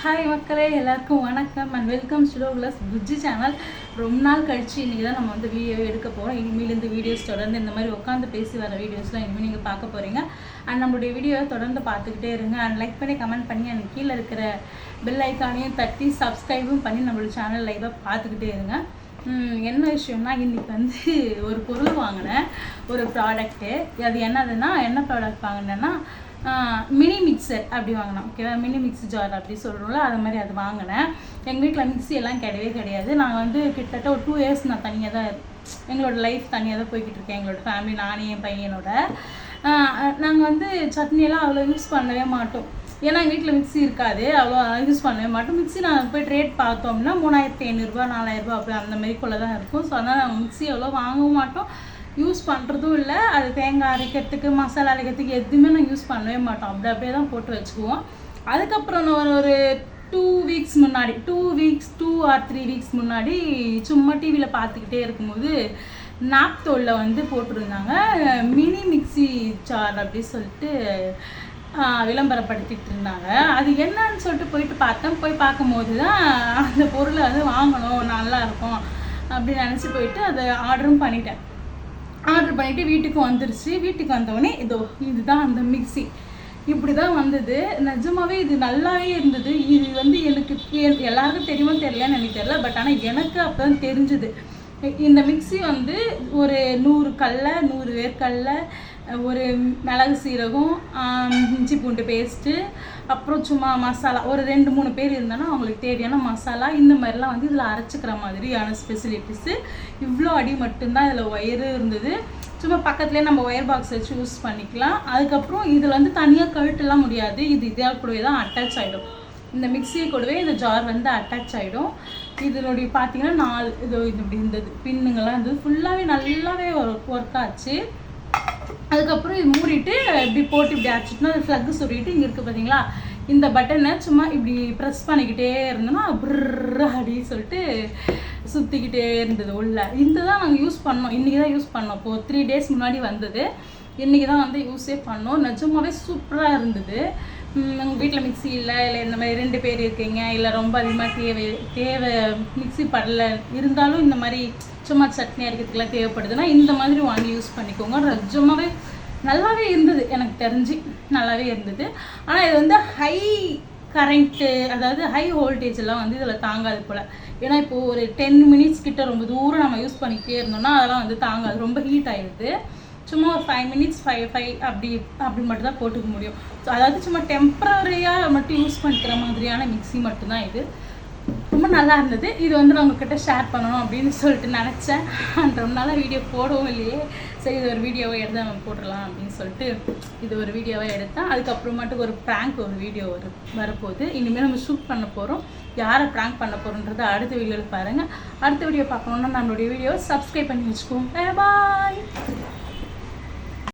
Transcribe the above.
Hi மக்களே எல்லாருக்கும் வணக்கம் அண்ட் வெல்கம் ஸ்லோக்லஸ் புஜ்ஜி சேனல் ரொம்ப நாள் கழித்து இன்றைக்கி தான் நம்ம வந்து வீடியோ எடுக்க போகிறோம் இனிமேலேருந்து வீடியோஸ் தொடர்ந்து இந்த மாதிரி உட்காந்து பேசி வர வீடியோஸ்லாம் இனிமேல் நீங்கள் பார்க்க போகிறீங்க அண்ட் நம்மளுடைய வீடியோவை தொடர்ந்து பார்த்துக்கிட்டே இருங்க. அண்ட் லைக் பண்ணி கமெண்ட் பண்ணி அண்ட் கீழே இருக்கிற பெல் ஐக்கானையும் தட்டி சப்ஸ்கிரைபும் பண்ணி நம்மளோட சேனல் லைவாக பார்த்துக்கிட்டே இருங்க. என்ன விஷயம்னா இன்னைக்கு வந்து ஒரு பொருள் வாங்கினேன். ஒரு ப்ராடக்ட்டு அது என்னதுன்னா என்ன ப்ராடக்ட் வாங்கினேன்னா மினி மிக்சர் அப்படி வாங்கினோம் ஓகேவா மினி மிக்ஸி ஜார் அப்படி சொல்கிறோம்ல அது மாதிரி அது வாங்கினேன். எங்கள் வீட்டில் மிக்ஸி எல்லாம் கிடையவே கிடையாது. நாங்கள் வந்து கிட்டத்தட்ட ஒரு டூ இயர்ஸ் நான் தனியாக தான் எங்களோட லைஃப் தனியாக தான் போய்கிட்டு இருக்கேன். எங்களோட ஃபேமிலி நானே என் பையனோட. நாங்கள் வந்து சட்னியெல்லாம் அவ்வளோ யூஸ் பண்ணவே மாட்டோம். ஏன்னா எங்கள் வீட்டில் மிக்ஸி இருக்காது. அவ்வளோ யூஸ் பண்ணவே மாட்டோம். மிக்ஸி நாங்கள் போய் ரேட் பார்த்தோம்னா மூணாயிரத்தி ஐநூறுரூவா நாலாயிரரூபா அப்படி அந்த மாதிரிக்குள்ளே தான் இருக்கும். ஸோ அதனால் நாங்கள் மிக்ஸி அவ்வளோ வாங்கவும் மாட்டோம். யூஸ் பண்ணுறதும் இல்லை. அது தேங்காய் அரைக்கிறதுக்கு மசாலா அரைக்கிறதுக்கு எதுவுமே நான் யூஸ் பண்ணவே மாட்டோம். அப்படி அப்படியே தான் போட்டு வச்சுக்குவோம். அதுக்கப்புறம் நான் ஒரு- ஒரு டூ வீக்ஸ் முன்னாடி two weeks two or three weeks முன்னாடி சும்மா டிவியில் பார்த்துக்கிட்டே இருக்கும்போது நாப்தோலில் வந்து போட்டிருந்தாங்க. மினி மிக்சி சார் அப்படி சொல்லிட்டு விளம்பரப்படுத்திட்டு இருந்தாங்க. அது என்னன்னு சொல்லிட்டு போயிட்டு பார்த்தேன். போய் பார்க்கும்போது தான் அந்த பொருளை வந்து வாங்கணும் நல்லா இருக்கும் அப்படின்னு நினச்சி போயிட்டு அதை ஆர்டரும் பண்ணிட்டேன். ஆர்டர் பண்ணிவிட்டு வீட்டுக்கு வந்துருச்சு. வீட்டுக்கு வந்தோடனே இதோ இதுதான் அந்த மிக்ஸி. இப்படி தான் வந்தது. நிஜமாவே இது நல்லாவே இருந்தது. இது வந்து எனக்கு எல்லாருக்கும் தெரியுமோ தெரியலன்னு எனக்கு தெரியல. பட் ஆனால் எனக்கு அப்போ தான் தெரிஞ்சுது. இந்த மிக்ஸி வந்து ஒரு நூறு கடல நூறு வேர்க்கடல ஒரு மிளகு சீரகம் இஞ்சி பூண்டு பேஸ்ட்டு அப்புறம் சும்மா மசாலா. ஒரு ரெண்டு மூணு பேர் இருந்தாலும் அவங்களுக்கு தேவையான மசாலா. இந்த மாதிரிலாம் வந்து இதில் அரைச்சிக்கிற மாதிரியான ஸ்பெசிலிட்டிஸு இவ்வளோ அடி மட்டும்தான் இதில் ஒயரு இருந்தது. சும்மா பக்கத்துலேயே நம்ம ஒயர் பாக்ஸ் வச்சு யூஸ் பண்ணிக்கலாம். அதுக்கப்புறம் இதில் வந்து தனியாக கழட்டலாம் முடியாது. இது இதே கூடவே தான் அட்டாச் ஆகிடும் இந்த மிக்ஸி கூடவே இந்த ஜார் வந்து அட்டாச் ஆகிடும் இதனுடைய பார்த்தீங்கன்னா நாலு இது இது இப்படி இருந்தது. பின்னுங்கெல்லாம் இருந்தது. ஃபுல்லாகவே நல்லாவே ஒர்க் ஆச்சு. அதுக்கப்புறம் இது மூடிட்டு இப்படி போட்டு இப்படி அடிச்சிட்டோம்னா அது ஃப்ளக்கு சொல்லிட்டு இங்கே இருக்குது பார்த்தீங்களா இந்த பட்டனை சும்மா இப்படி ப்ரெஸ் பண்ணிக்கிட்டே இருந்தோம்னா பிர்ரு அப்படின்னு சொல்லிட்டு சுற்றிக்கிட்டே இருந்தது உள்ள. இந்த தான் நாங்கள் யூஸ் பண்ணோம். இன்றைக்கி தான் யூஸ் பண்ணோம். இப்போது த்ரீ டேஸ் முன்னாடி வந்தது. இன்றைக்கி தான் வந்து யூஸே பண்ணோம். நிஜமாவே சூப்பராக இருந்தது. உங்கள் வீட்டில் மிக்ஸி இல்லை? இல்லை இந்த மாதிரி ரெண்டு பேர் இருக்கீங்க. இல்லை ரொம்ப அதிகமாக தேவை தேவை மிக்ஸி படல. இருந்தாலும் இந்த மாதிரி சும்மா சட்னி அரைக்கிறதுக்குலாம் தேவைப்படுதுன்னா இந்த மாதிரி வாங்கி யூஸ் பண்ணிக்கோங்க. ரஜமாகவே நல்லாவே இருந்தது. எனக்கு தெரிஞ்சு நல்லாவே இருந்தது. ஆனால் இது வந்து ஹை கரண்ட்டு அதாவது ஹை வோல்டேஜ் எல்லாம் வந்து இதில் தாங்காது போல். ஏன்னா இப்போது ஒரு டென் மினிட்ஸ் கிட்ட ரொம்ப தூரம் நம்ம யூஸ் பண்ணிக்கிட்டே இருந்தோம்னா அதெல்லாம் வந்து தாங்காது. ரொம்ப ஹீட் ஆகிடுது சும்மா ஒரு ஃபைவ் மினிட்ஸ் ஃபைவ் ஃபைவ் அப்படி அப்படி மட்டும் தான் போட்டுக்க முடியும். ஸோ அதாவது சும்மா டெம்பரரியாக மட்டும் யூஸ் பண்ணிக்கிற மாதிரியான மிக்ஸி மட்டும்தான் இது. ரொம்ப நல்லா இருந்தது. இது வந்து நான் உங்ககிட்ட ஷேர் பண்ணணும் அப்படின்னு சொல்லிட்டு நினச்சேன். அந்த ரொம்ப நாளாக வீடியோ போடவும் இல்லையே. சரி இது ஒரு வீடியோவை எடுத்து நம்ம போட்டுடலாம் அப்படின்னு சொல்லிட்டு இது ஒரு வீடியோவை எடுத்தேன். அதுக்கப்புறமாட்டுக்கு ஒரு ப்ராங்க் ஒரு வீடியோ வரு வரப்போகுது. இனிமேல் நம்ம ஷூட் பண்ண போகிறோம் யாரை ப்ராங்க் பண்ண போகிறோன்றதை அடுத்த வீடியோவில் பாருங்கள் அடுத்த வீடியோ பார்க்கணுன்னா நம்மளுடைய வீடியோவை சப்ஸ்கிரைப் பண்ணி வச்சுக்கோங்க. பாய்